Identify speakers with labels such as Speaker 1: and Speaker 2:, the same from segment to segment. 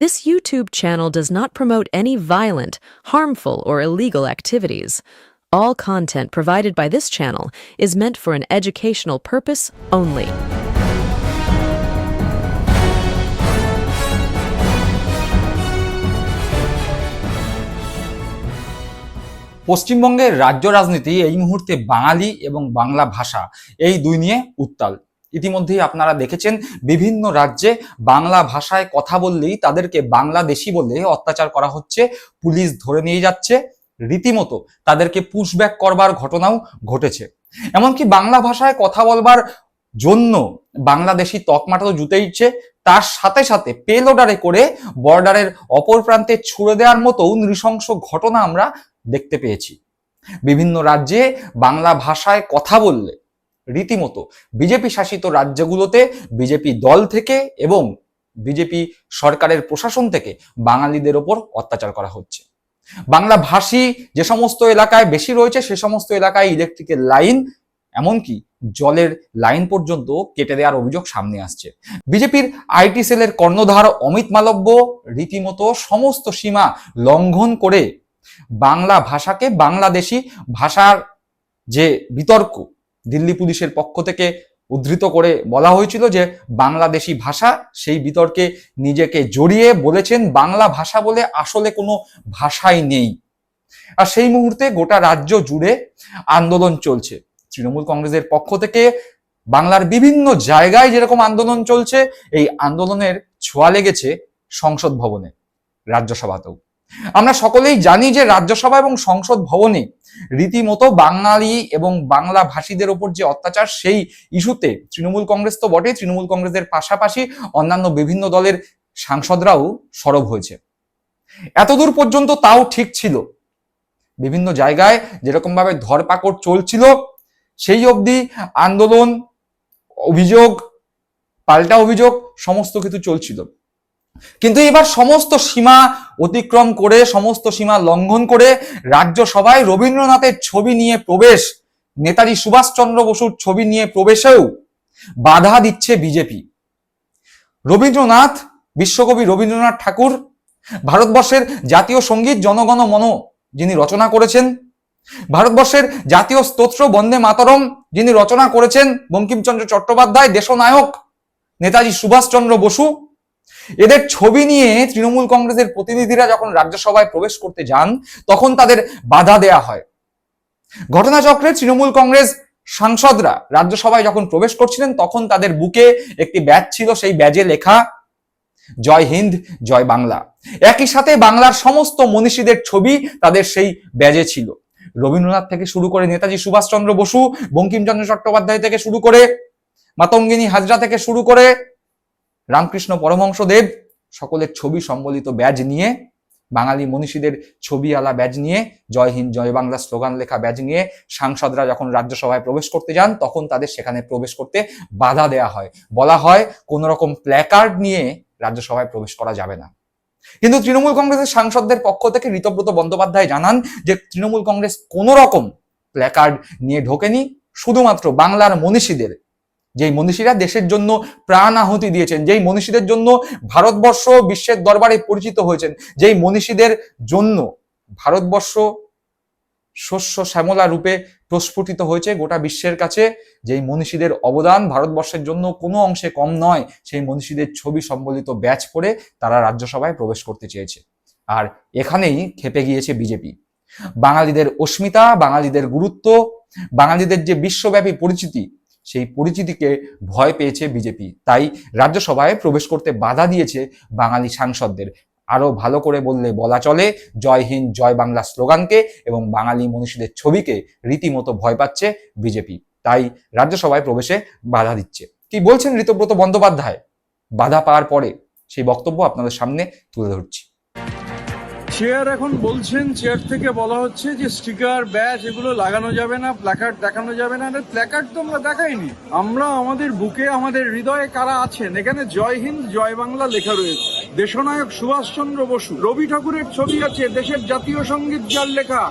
Speaker 1: This YouTube channel does not promote any violent, harmful, or illegal activities. All content provided by this channel is meant for an educational purpose only.
Speaker 2: পশ্চিমবঙ্গের রাজ্য রাজনীতি এই মুহূর্তে বাঙালি এবং বাংলা ভাষা এই দুই নিয়ে উত্তাল ইতিমধ্যেই আপনারা দেখেছেন বিভিন্ন রাজ্যে বাংলা ভাষায় কথা বললেই তাদেরকে বাংলাদেশি বলে অত্যাচার করা হচ্ছে, পুলিশ ধরে নিয়ে যাচ্ছে, রীতিমতো তাদেরকে পুশব্যাক করবার ঘটনাও ঘটেছে। এমনকি বাংলা ভাষায় কথা বলবার জন্য বাংলাদেশি তকমাটা তো জুতেইছে তার সাথে সাথে পেলোডারে করে বর্ডারের অপর প্রান্তে ছুড়ে দেওয়ার মতো নৃশংস ঘটনা আমরা দেখতে পেয়েছি। বিভিন্ন রাজ্যে বাংলা ভাষায় কথা বললে রীতিমতো বিজেপি শাসিত রাজ্যগুলোতে বিজেপি দল থেকে এবং বিজেপি সরকারের প্রশাসন থেকে বাঙালিদের ওপর অত্যাচার করা হচ্ছে। বাংলা ভাষী যে সমস্ত এলাকায় বেশি রয়েছে, সে সমস্ত এলাকায় ইলেকট্রিকের লাইন এমনকি জলের লাইন পর্যন্ত কেটে দেওয়ার অভিযোগ সামনে আসছে। বিজেপির আইটি সেলের কর্ণধার অমিত মালব্য রীতিমতো সমস্ত সীমা লঙ্ঘন করে বাংলা ভাষাকে বাংলাদেশি ভাষার যে বিতর্ক দিল্লি পুলিশের পক্ষ থেকে উদ্ধৃত করে বলা হয়েছিল যে বাংলাদেশি ভাষা সেই বিতর্কে নিজেকে জড়িয়ে বলেছেন বাংলা ভাষা বলে আসলে কোনো ভাষাই নেই। আর সেই মুহূর্তে গোটা রাজ্য জুড়ে আন্দোলন চলছে। তৃণমূল কংগ্রেসের পক্ষ থেকে বাংলার বিভিন্ন জায়গায় যেরকম আন্দোলন চলছে, এই আন্দোলনের ছোঁয়া লেগেছে সংসদ ভবনে, রাজ্যসভাতেও। আমরা সকলেই জানি যে রাজ্যসভা এবং সংসদ ভবনে রীতিমতো বাঙালি এবং বাংলা ভাষীদের ওপর যে অত্যাচার, সেই ইস্যুতে তৃণমূল কংগ্রেস তো বটেই, তৃণমূল কংগ্রেসের পাশাপাশি অন্যান্য বিভিন্ন দলের সাংসদরাও সরব হয়েছে। এতদূর পর্যন্ত তাও ঠিক ছিল। বিভিন্ন জায়গায় যেরকম ভাবে ধরপাকড় চলছিল, সেই অবধি আন্দোলন, অভিযোগ, পাল্টা অভিযোগ, সমস্ত কিছু চলছিল। কিন্তু এবার সমস্ত সীমা অতিক্রম করে, সমস্ত সীমা লঙ্ঘন করে রাজ্যসভায় রবীন্দ্রনাথের ছবি নিয়ে প্রবেশ, নেতাজি সুভাষচন্দ্র বসুর ছবি নিয়ে প্রবেশেও বাধা দিচ্ছে বিজেপি। রবীন্দ্রনাথ, বিশ্বকবি রবীন্দ্রনাথ ঠাকুর, ভারতবর্ষের জাতীয় সংগীত জনগণ মন, যিনি রচনা করেছেন, ভারতবর্ষের জাতীয় স্তোত্র বন্দে মাতরম, যিনি রচনা করেছেন, বঙ্কিমচন্দ্র চট্টোপাধ্যায়, দেশনায়ক, নেতাজি সুভাষচন্দ্র বসু এদের ছবি নিয়ে তৃণমূল কংগ্রেসের প্রতিনিধিরা যখন রাজ্যসভায় প্রবেশ করতে যান, তখন তাদের বাধা দেয়া হয়। ঘটনাচক্রে তৃণমূল কংগ্রেস সাংসদরা রাজ্যসভায় যখন প্রবেশ করছিলেন, তখন তাদের বুকে একটি ব্যাজ ছিল, সেই ব্যাজে লেখা, জয় হিন্দ, জয় বাংলা। একই সাথে বাংলার সমস্ত মনীষীদের ছবি তাদের সেই ব্যাজে ছিল। রবীন্দ্রনাথ থেকে শুরু করে নেতাজি সুভাষচন্দ্র বসু, বঙ্কিমচন্দ্র চট্টোপাধ্যায় থেকে শুরু করে, মাতঙ্গিনী হাজরা থেকে শুরু করে রামকৃষ্ণ পরমহংসদেব সকলের ছবি সম্বলিত ব্যাজ নিয়ে, বাঙালি মনীষীদের ছবি আলা ব্যাজ নিয়ে, জয় হিন্দ, জয় বাংলা স্লোগান লেখা ব্যাজ নিয়ে সাংসদরা যখন রাজ্যসভায় প্রবেশ করতে যান, তখন তাদের সেখানে প্রবেশ করতে বাধা দেয়া হয়। বলা হয় কোন রকম প্ল্যাকার্ড নিয়ে রাজ্যসভায় প্রবেশ করা যাবে না। কিন্তু তৃণমূল কংগ্রেসের সাংসদদের পক্ষ থেকে ঋতব্রত বন্দ্যোপাধ্যায় জানান যে, তৃণমূল কংগ্রেস কোন রকম প্ল্যাকার্ড নিয়ে ঢোকেনি, শুধুমাত্র বাংলার মনীষীদের যেই মনীষীরা দেশের জন্য প্রাণ আহুতি দিয়েছেন, যেই মনীষীদের জন্য ভারতবর্ষ বিশ্বের দরবারে পরিচিত হয়েছেন, যেই মনীষীদের জন্য ভারতবর্ষ শস্য শ্যামলা রূপে প্রস্ফুটিত হয়েছে গোটা বিশ্বের কাছে, যেই মনীষীদের অবদান ভারতবর্ষের জন্য কোনো অংশে কম নয়, সেই মনীষীদের ছবি সম্বলিত ব্যাচ পরে তারা রাজ্যসভায় প্রবেশ করতে চেয়েছে। আর এখানেই খেপে গিয়েছে বিজেপি। বাঙালিদের অস্মিতা, বাঙালিদের গুরুত্ব, বাঙালিদের যে বিশ্বব্যাপী পরিচিতি সেই পরিচিতিকে ভয় পেয়েছে বিজেপি। তাই রাজ্যসভায় প্রবেশ করতে বাধা দিয়েছে বাঙালি সাংসদদের। আরও ভালো করে বললে বলা চলে, জয় হিন্দ, জয় বাংলা স্লোগানকে এবং বাঙালি মনীষীদের ছবিকে রীতিমতো ভয় পাচ্ছে বিজেপি। তাই রাজ্যসভায় প্রবেশে বাধা দিচ্ছে। কি বলছেন ঋতব্রত বন্দ্যোপাধ্যায়? বাধা পাওয়ার পরে সেই বক্তব্য আপনাদের সামনে তুলে ধরছি।
Speaker 3: চেয়ার এখন বলছেন চেয়ার থেকে বলা হচ্ছে যে স্টিকার ব্যাচ এগুলো লাগানো যাবে না প্ল্যাকার্ড দেখানো যাবে না প্ল্যাকার্ড তো আমরা দেখাইনি। আমরা আমাদের বুকে, আমাদের হৃদয়ে কারা আছেন? এখানে জয় হিন্দ, জয় বাংলা লেখা রয়েছে। দেশনায়ক সুভাষচন্দ্র বসু, রবি ঠাকুরের ছবি আছে, দেশের জাতীয় সংগীত যার লেখা।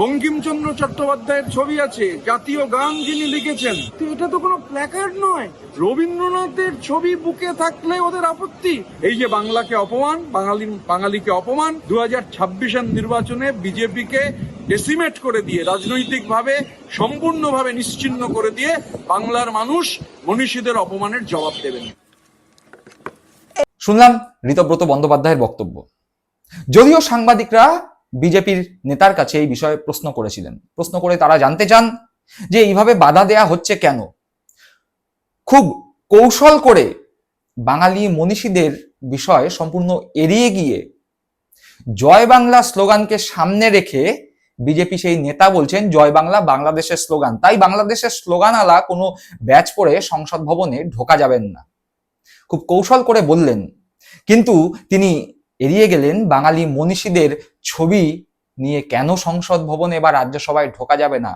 Speaker 3: বঙ্কিমচন্দ্র চট্টোপাধ্যায়ের ছবি আছে জাতীয় গান যিনি লিখেছেন। তো এটা তো কোনো প্ল্যাকার্ড নয়। রবীন্দ্রনাথের ছবি বুকে থাকলে ওদের আপত্তি। এই যে বাংলাকে অপমান বাঙালি বাঙালিকে অপমান দু হাজার ছাব্বিশের নির্বাচনে বিজেপিকে ডেসিমেট করে দিয়ে রাজনৈতিকভাবে সম্পূর্ণভাবে নিশ্চিহ্ন করে দিয়ে বাংলার মানুষ মনীষীদের অপমানের জবাব দেবেন।
Speaker 2: শুনলাম ঋতব্রত বন্দ্যোপাধ্যায়ের বক্তব্য। যদিও সাংবাদিকরা বিজেপির নেতার কাছে এই বিষয়ে প্রশ্ন করেছিলেন। প্রশ্ন করে তারা জানতে চান যে এইভাবে বাধা দেয়া হচ্ছে কেন? খুব কৌশল করে বাঙালি মনীষীদের বিষয় সম্পূর্ণ এড়িয়ে গিয়ে জয় বাংলা স্লোগানকে সামনে রেখে বিজেপি সেই নেতা বলছেন, জয় বাংলা বাংলাদেশের স্লোগান। তাই বাংলাদেশের স্লোগান আলা কোনো ব্যাচ পরে সংসদ ভবনে ঢোকা যাবেন না। খুব কৌশল করে বললেন। কিন্তু তিনি এড়িয়ে গেলেন বাঙালি মনীষীদের ছবি নিয়ে কেন সংসদ ভবনে বা রাজ্যসভায় ঢোকা যাবে না?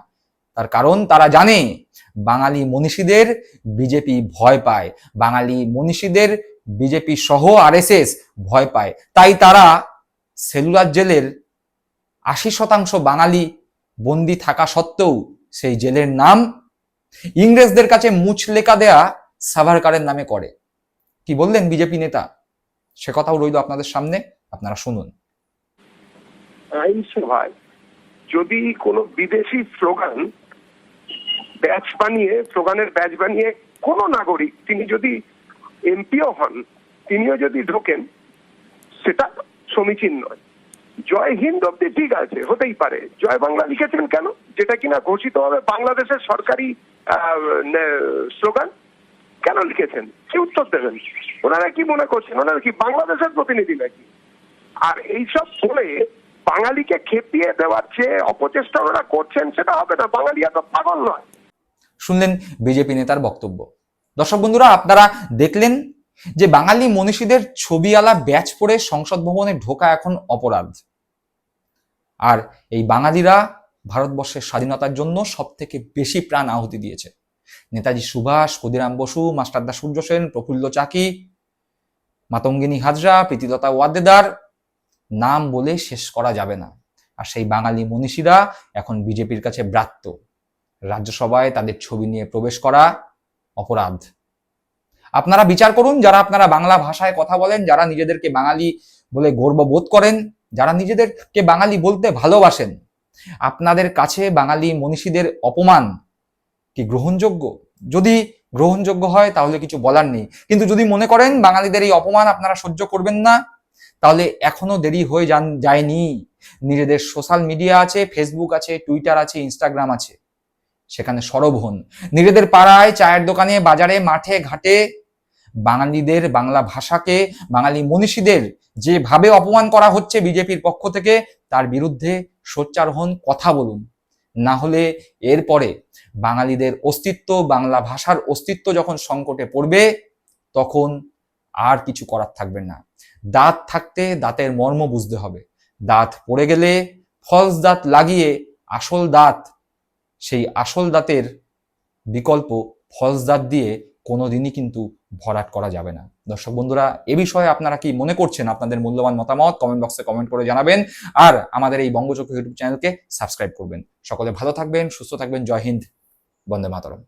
Speaker 2: তার কারণ তারা জানে, বাঙালি মনীষীদের বিজেপি ভয় পায়। বাঙালি মনীষীদের বিজেপি সহ আরএসএস ভয় পায়। তাই তারা সেলুলার জেলের আশি শতাংশ বাঙালি বন্দি থাকা সত্ত্বেও সেই জেলের নাম ইংরেজদের কাছে মুচলেকা দেয়া সাভারকারের নামে করে। কি বললেন বিজেপি নেতা? সে কথাও রইল আপনাদের সামনে, আপনারা শুনুন।
Speaker 4: যদি কোনো বিদেশি স্লোগান ব্যাচ বানিয়ে, স্লোগানের ব্যাচ বানিয়ে কোনো নাগরিক, তিনি যদি এমপিও হন, তিনিও যদি ঢোকেন, সেটা সমীচীন নয়। জয় হিন্দ অব্দি ঠিক আছে, হতেই পারে। জয় বাংলা লিখেছেন কেন? যেটা কিনা ঘোষিত হবে বাংলাদেশের সরকারি স্লোগান। কেন লিখেছেন? কি উত্তর দেবেন? ওনারা কি মনে করছেন? ওনারা কি বাংলাদেশের প্রতিনিধি নাকি? আর এইসব বলে বাঙালিকে খেপিয়ে দেওয়ার যে অপচেষ্টা ওনারা করছেন, সেটা হবে না। বাঙালি এত পাগল নয়।
Speaker 2: শুনলেন বিজেপি নেতার বক্তব্য। দর্শক বন্ধুরা, আপনারা দেখলেন যে বাঙালি মনীষীদের ছবিওয়ালা ব্যাচ পরে সংসদ ভবনে ঢোকা এখন অপরাধ। আর এই বাঙালিরা ভারতবর্ষের স্বাধীনতার জন্য সব থেকে বেশি প্রাণ আহুতি দিয়েছে। নেতাজি সুভাষ, ক্ষুদিরাম বসু মাস্টারদা সূর্য সেন, প্রফুল্ল চাকি, মাতঙ্গিনী হাজরা, প্রীতিলতা ওয়াদ্দেদার, নাম বলে শেষ করা যাবে না। আর সেই বাঙালি মনীষীরা এখন বিজেপির কাছে ব্রাত্য। রাজ্যসভায় তাদের ছবি নিয়ে প্রবেশ করা অপরাধ। আপনারা বিচার করুন, যারা আপনারা বাংলা ভাষায় কথা বলেন, যারা নিজেদেরকে বাঙালি বলে গর্ববোধ করেন, যারা নিজেদেরকে বাঙালি বলতে ভালোবাসেন, আপনাদের কাছে বাঙালি মনীষীদের অপমান কি গ্রহণযোগ্য? যদি গ্রহণযোগ্য হয়, তাহলে কিছু বলার নেই। কিন্তু যদি মনে করেন বাঙালিদের এই অপমান আপনারা সহ্য করবেন না, তাহলে এখনও দেরি হয়ে যান, যায়নি। নিজেদের সোশ্যাল মিডিয়া আছে ফেসবুক আছে টুইটার আছে ইনস্টাগ্রাম আছে। সেখানে সরব হন। নিজেদের পাড়ায় চায়ের দোকানে, বাজারে, মাঠে, ঘাটে বাঙালিদের, বাংলা ভাষাকে, বাঙালি মনীষীদের যেভাবে অপমান করা হচ্ছে বিজেপির পক্ষ থেকে, তার বিরুদ্ধে সোচ্চার হন, কথা বলুন। না হলে এরপরে বাঙালিদের অস্তিত্ব, বাংলা ভাষার অস্তিত্ব যখন সংকটে পড়বে, তখন আর কিছু করার থাকবে না। দাঁত থাকতে দাঁতের মর্ম বুঝতে হবে। দাঁত পড়ে গেলে ফলস দাঁত লাগিয়ে আসল দাঁত, সেই আসল দাঁতের বিকল্প ফলস দাঁত দিয়ে কোনোদিনই কিন্তু ভরাট করা যাবে না। দর্শক বন্ধুরা, এ বিষয়ে আপনারা কি মনে করছেন? আপনাদের মূল্যবান মতামত কমেন্ট বক্সে কমেন্ট করে জানাবেন। আর আমাদের এই বঙ্গচক্র ইউটিউব চ্যানেলকে সাবস্ক্রাইব করবেন। সকলে ভালো থাকবেন, সুস্থ থাকবেন। জয় হিন্দ। বন্দে মাতরম